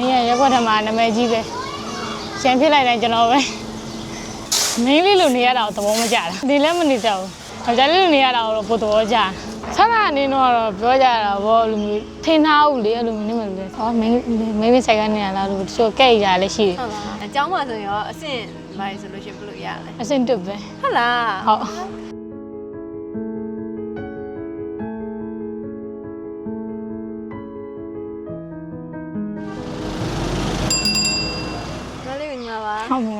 င်းရရက်ွက်ထမှာနာမည်ကြီးပဲရှမ်းဖြစ်လိုက်တယ်ကျွန်တော်ပဲမင်းလေးလိုနေရတာကိုသဘောမကျတာဒီလည်းမနေတော့ဘူးယောက်ျားလေးလိုနေရတာကိုတော့ပိုသဘောကျတယ်ဆန္ဒအနေနဲ့တော့ပြောကြတာဘောလိုမျိုးထင်ထားဘူးလေအဲ့လိုမျိုးနေမလို့လေဟောမင်းမင်းဆိုင်ကနေရလားလို့တချို့ကဲ့ရတာလည်းရှိတယ် ဟုတ်လားအเจ้าမှာဆိုရင်ရောအဆင့်ဘာလဲဆိုလို့ရှိရင်ဘယ်လိုရလဲ အဆင့်တစ်ပဲ ဟုတ်လား ဟုတ်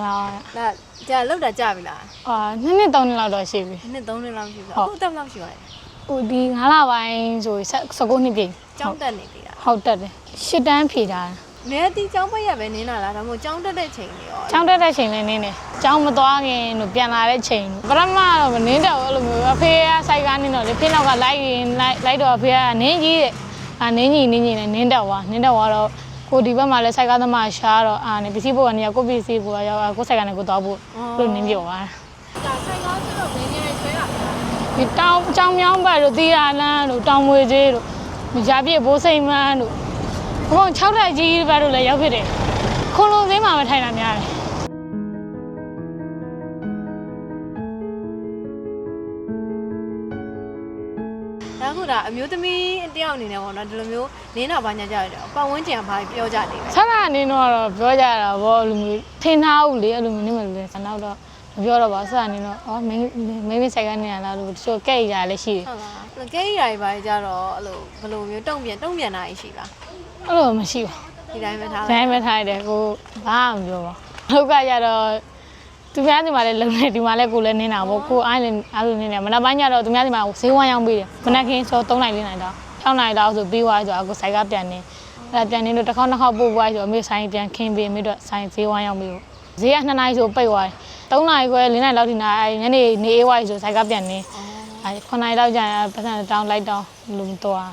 ပါဟုတ်ပြီလားဒါကြာလောက်တာကြာပြီလားအာနှစ်နှစ်သုံးနှစ်လောက်တော့ရှိပြီနှစ်သုံးနှစ်လောက်ရှိပြီဟုတ်အခုတက်လောက်ရှိပါတယ်ဟိုဒီ9လပိုင်းဆိုရင်19နှစ်ပြည့်ကျောင်းတက်နေသေးတာဟုတ်တက်တယ်ရှစ်တန်းဖြေတာနေတီကျောင်းပိတ်ရပဲနင်းလာလားဒါမှမဟုတ်ကျောင်းတက်တဲ့ချိန်တွေရောကျောင်းတက်တဲ့ချိန်လေးနေနေကျောင်းမသွားခင်တို့ပြန်လာတဲ့ချိန်တို့ပရမတော့မနင်းတော့ဘူးအဲ့လိုမျိုးအဖေကစိုက်ကားနေတော့လေဖေနောက်ကလိုက်ရင်လိုက်လိုက်တော့အဖေကနင်းကြီးတဲ့အာနင်းကြီးနင်းကြီးနဲ့နင်းတော့ွားနင်းတော့ွားတော့ ကိုဒီဘက်မှာလဲစိုက်ကားသမားရှားတော့အာနေပစ္စည်းပို့ကနေကိုပစ္စည်းပို့ရောက်ကိုစိုက်ကားနဲ့ကိုသွားဖို့လို့နင်းပြောသွားတာဒါဆိုင်ကားဆိုတော့ဘယ်နေရာဆွဲတာလဲဒီတောင်ကြောင်မြောင်းဘက်တို့သီးရလန်းတို့တောင်မွေသေးတို့မကြပြည့်ဘိုးစိန်မန်းတို့ဘုံ6ထက်ကြီးဘက်တို့လည်းရောက်ဖြစ်တယ်ခုံလုံးစင်းမှာမထိုင်တာများတယ် ဒါခုဒါအမျိုးသမီးတယောက်အနေနဲ့ပေါ့နော်ဒီလိုမျိုးနင်းတာဘာညာကြရတော့ပတ်ဝန်းကျင်ကဘာပြောကြနေလဲဆန္ဒအနေနဲ့ကတော့ပြောကြတာဗောအဲ့လိုမျိုးထင်ထားဘူးလေအဲ့လိုမျိုးနေမလို့လေဆန္ဒတော့မပြောတော့ပါဆန္ဒအနေနဲ့အော်မင်းမင်းဆိုင်ကနေရလားလို့တချို့ကဲ့ရတာလည်းရှိတယ်ဟုတ်လားကဲရီရာတွေဘာကြတော့အဲ့လိုဘယ်လိုမျိုးတုံ့ပြန်တုံ့ပြန်တာရှိလားအဲ့လိုမရှိပါဒီတိုင်းပဲထားဘူးဒါမှမထားရတယ်ကိုဘာမှမပြောပါဘူးလောက်ကကြတော့ သူများဒီမှာလည်းလုံနေဒီမှာလည်းကိုလည်းနင်းတာဗောကိုအားလည်းအားလို့နင်းတယ်မနက်ပိုင်းကျတော့သူများဒီမှာဈေးဝမ်းရောက်ပြီးတယ်မနက်ခင်းစော3နိုင်4နိုင်တော့6နိုင်တော့ဆိုပြီးသွားဆိုတော့ကိုဆိုင်ကပြန်နေအဲ့ပြန်နေတော့တစ်ခေါက်နှစ်ခေါက်ပို့သွားဆိုအမေဆိုင်ပြန်ခင်းပြီးအမေတို့ဆိုင်ဈေးဝမ်းရောက်ပြီးဈေးက2နိုင်ဆိုပိတ်သွားတယ်3နိုင်ခွဲ4နိုင်လောက်ထိနာညနေနေအေးဝိုင်းဆိုဆိုင်ကပြန်နေအဲ9နိုင်လောက်ကျရင်ပတ်စံတောင်းလိုက်တောင်းလူမတော်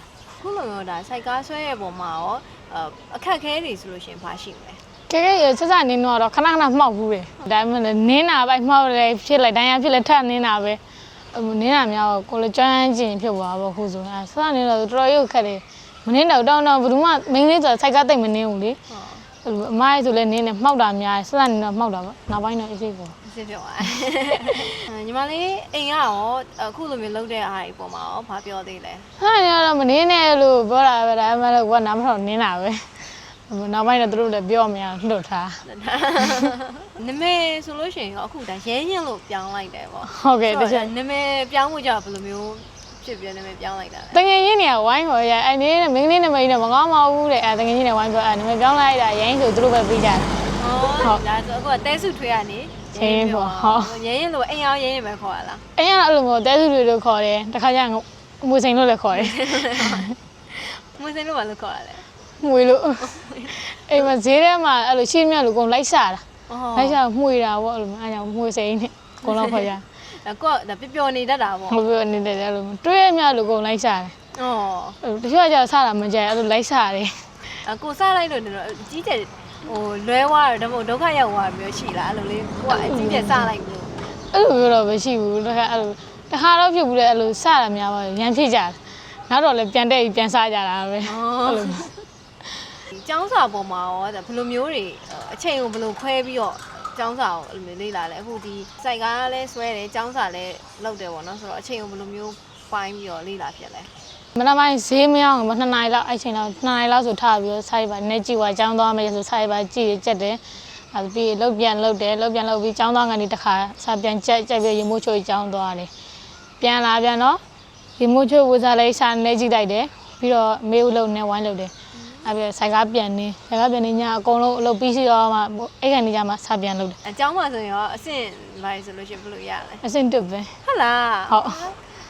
ခုလိုမျိုးဒါစိုက်ကားဆွဲရဲ့ပုံမှာရောအခက်ခဲတွေဆိုလို့ရှိရင်ဘာရှိမလဲ ကဲကဲရဆက်ဆက်နင်းတော့ခဏခဏမှောက်ဘူးလေဒါမှလည်းနင်းတာပဲမှောက်တယ်ဖြစ်လိုက်တိုင်းရဖြစ်လက်ထပ်နင်းတာပဲနင်းတာများတော့ကိုလည်းကျွမ်းကျင်ဖြစ်သွားပါခုဆိုအဲဆက်ဆက်နင်းတော့တော်တော်ရုပ်ခက်တယ်မနင်းတော့တောင်းတော့ဘယ်သူမှမင်းလေးဆိုစိုက်ကတိတ်မနင်းဘူးလေအမိုင်းဆိုလည်းနင်းတယ်မှောက်တာများဆက်ဆက်နင်းတော့မှောက်တာပေါ့နောက်ပိုင်းတော့အေးစိတ်ပေါ့စစ်ပြောပါညီမလေးအိမ်ကရောအခုလိုမျိုးလုပ်တဲ့အားတွေပုံမှာရောဘာပြောသေးလဲဟာရတော့မနင်းနဲ့လို့ပြောတာပဲဒါမှလည်းကနားမထောင်နင်းတာပဲ နောက်ပိုင်းတော့သူတို့လည်းပြောမရလွတ်ထားနမေဆိုလို့ရှိရင်ရောအခုဒါရဲရင်လို့ပြောင်းလိုက်တယ်ပေါ့ဟုတ်ကဲ့တခြားနမေပြောင်းမှုကြဘယ်လိုမျိုးဖြစ်ပြီးနမေပြောင်းလိုက်တာလဲတငယ်ချင်းတွေကဝိုင်းခေါ်ရအဲ့ဒီနဲ့မင်းလေးနဲ့မင်းနဲ့မကောင်းပါဘူးတဲ့အဲ့တငယ်ချင်းတွေဝိုင်းပြောအဲ့နမပြောင်းလိုက်တာရိုင်းဆိုသူတို့ပဲပြီးကြတယ်ဟုတ်ဒါဆိုအခုကတဲစုထွေးရနေချင်းပေါ့ဟုတ်ရဲရင်လို့အိမ်အောင်ရဲရင်ပဲခေါ်ရလားအဲ့ရအဲ့လိုမျိုးတဲစုတွေလို့ခေါ်တယ်တခါကျရင်ငွေစိန်လို့လည်းခေါ်တယ်မွေးစင်းလို့ဘာလို့ခေါ်ရလဲ ငွေလို့အိမ်မှာဈေးထဲမှာအဲ့လိုရှင်းမြတ်လို့ကုန်လိုက်စားတာအော်လိုက်စားမှွေတာပေါ့အဲ့လိုမျိုးအဲ့ကြောင့်ငွေစိန်နဲ့ကုန်တော့ခေါ်ကြဒါကောဒါပျော်ပျော်နေတတ်တာပေါ့ဟုတ်ပြီနေတယ်အဲ့လိုမျိုးတွေးရမြတ်လို့ကုန်လိုက်စားတယ်အော်တချို့ကကျတော့စားတာမကြိုက်အဲ့လိုလိုက်စားတယ်အကိုစားလိုက်လို့တော့ကြီးကျယ်ဟိုလွဲသွားတယ်ဒါမှမဟုတ်ဒုက္ခရောက်သွားမျိုးရှိလားအဲ့လိုလေးကိုကအကြီးကျယ်စားလိုက်လို့အဲ့လိုမျိုးတော့မရှိဘူးတခါအဲ့လိုတခါတော့ဖြစ်ဘူးလေအဲ့လိုစားတာများပါရန်ဖြစ်ကြတယ်နောက်တော့လည်းပြန်တဲ့ပြန်စားကြတာပဲ အော်ကျောင်းစာပေါ်မှာရောဒါဘယ်လိုမျိုးတွေအချိန်ကိုဘယ်လိုခွဲပြီးတော့ကျောင်းစာကိုအဲ့လိုမျိုးလေ့လာလဲအခုဒီစိုက်ကားလဲဆွဲတယ်ကျောင်းစာလဲလုပ်တယ်ပေါ့နော်ဆိုတော့အချိန်ကိုဘယ်လိုမျိုးပိုင်းပြီးတော့လေ့လာဖြစ်လဲ မနက်ပိုင်းဈေးမရောက်ဘူးနှစ်နာရီလောက်အဲ့ချိန်လောက်နှစ်နာရီလောက်ဆိုထားပြီးတော့စားရပါနဲ့ကြည့်ပါចောင်းသွားမယ်ဆိုစားရပါကြည့်ကြက်တယ်အဲ့ဒါပြီးလောက်ပြန်လောက်တယ်လောက်ပြန်လောက်ပြီးចောင်းသွားကနေတခါစားပြန်ကြက်ကြက်ပြီးရေမိုးချိုចောင်းသွားတယ်ပြန်လာပြန်တော့ရေမိုးချိုဝစားလိုက်စားနေကြည့်လိုက်တယ်ပြီးတော့မေးဦးလုံးနဲ့ဝိုင်းလောက်တယ် အဲ့ပြီးဆိုင်ကားပြန်နေဆိုင်ကားပြန်နေညအကုန်လုံးအလုပ်ပြီးစီတော့မှအဲ့ကနေကြမှာစားပြန်လုပ်တယ်အကျောင်းမှာဆိုရင်ရောအဆင့်ဘာလဲဆိုလို့ရှိရင်ဘယ်လိုရလဲအဆင့်တစ်ပဲဟုတ်လားဟုတ်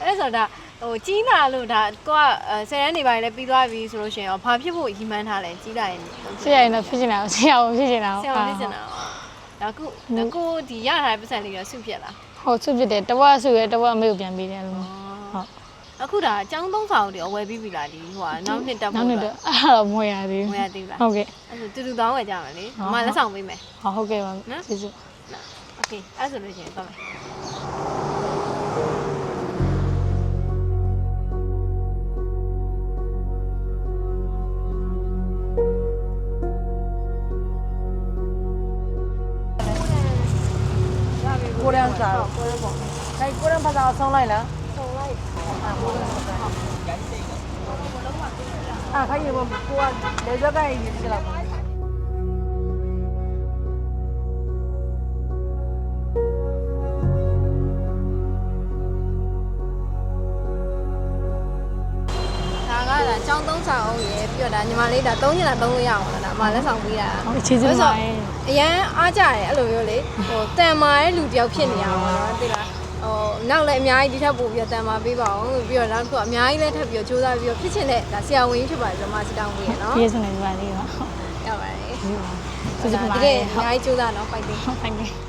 အဲ့ဆိုတော့ဟိုကြီးလာလို့ဒါကိုကဆယ်ရန်နေပိုင်းလဲပြီးသွားပြီဆိုလို့ရှိရင်ရောဘာဖြစ်ဖို့ရီမန်းထားလဲကြီးလာရင်ဆရာရင်တော့ဖြစ်နေတာဆရာအောင်ဖြစ်နေတာဆရာမဖြစ်ချင်တာဒါခုဒါခုဒီရထားတဲ့ပတ်စံလေးရောဆုဖြစ်လားဟုတ်သူဖြစ်တယ်တဝက်ဆုရတဝက်အမေကိုပြန်ပေးတယ်လို့ဟုတ် အခုဒါအကြောင်းသုံးဆောင်တွေအဝယ်ပြီးပြီလားဒီဟိုကနောက်နှစ်တက်နောက်ဖို့နှစ်တော့အဲ့ဒါမွေရသေးဘူးမရသေးဘူးလားဟုတ်ကဲ့ အဲ့ဒါတူတူတောင်းဝယ်ကြမှာလေဒီမှာလက်ဆောင်ပေးမယ်好，好给完，နော်谢谢。โอเคအဲ့ဒါဆိုလို့ရှိရင်သွားမယ်ကိုရန်စာကိုရန်ပေါ့ဒါကိုရန်ဘာသာအဆောင်လိုက်လား အာခိုင်ရေဘကိုကလေဇက်ကရေးကြလားဒါကဒါចောင်းသုံးဆောင်အောင်ရယ်ပြီးတော့ဒါညီမလေးဒါသုံးချင်တာသုံးလို့ရအောင်လားဒါအမလက်ဆောင်ပေးတာဟုတ်အခြေစစ်ပါရဲ့အရန်အားကြတယ်အဲ့လိုမျိုးလေဟိုတန်မာရဲ့လူတယောက်ဖြစ်နေရအောင်နော်သိလား ဟိုနောက်လည်းအများကြီးဒီထက်ပိုပြီးတော့တန်မာပေးပါအောင်ပြီးတော့နောက်တစ်ခုအများကြီးလည်းထပ်ပြီးတော့စူးစမ်းပြီးတော့ဖြစ်ချင်တဲ့ဒါဆရာဝန်ကြီးဖြစ်ပါတယ်ကျွန်မစီတောင်းပေးရနော်ပြေးစနေကြပါသေးတော့ရပါတယ်ဒီပါတစစ်စစ်ပါကရဲ့ယ်အများကြီးစူးစမ်းနော်ပိုက်တင်ဟုတ်ပါကဲ့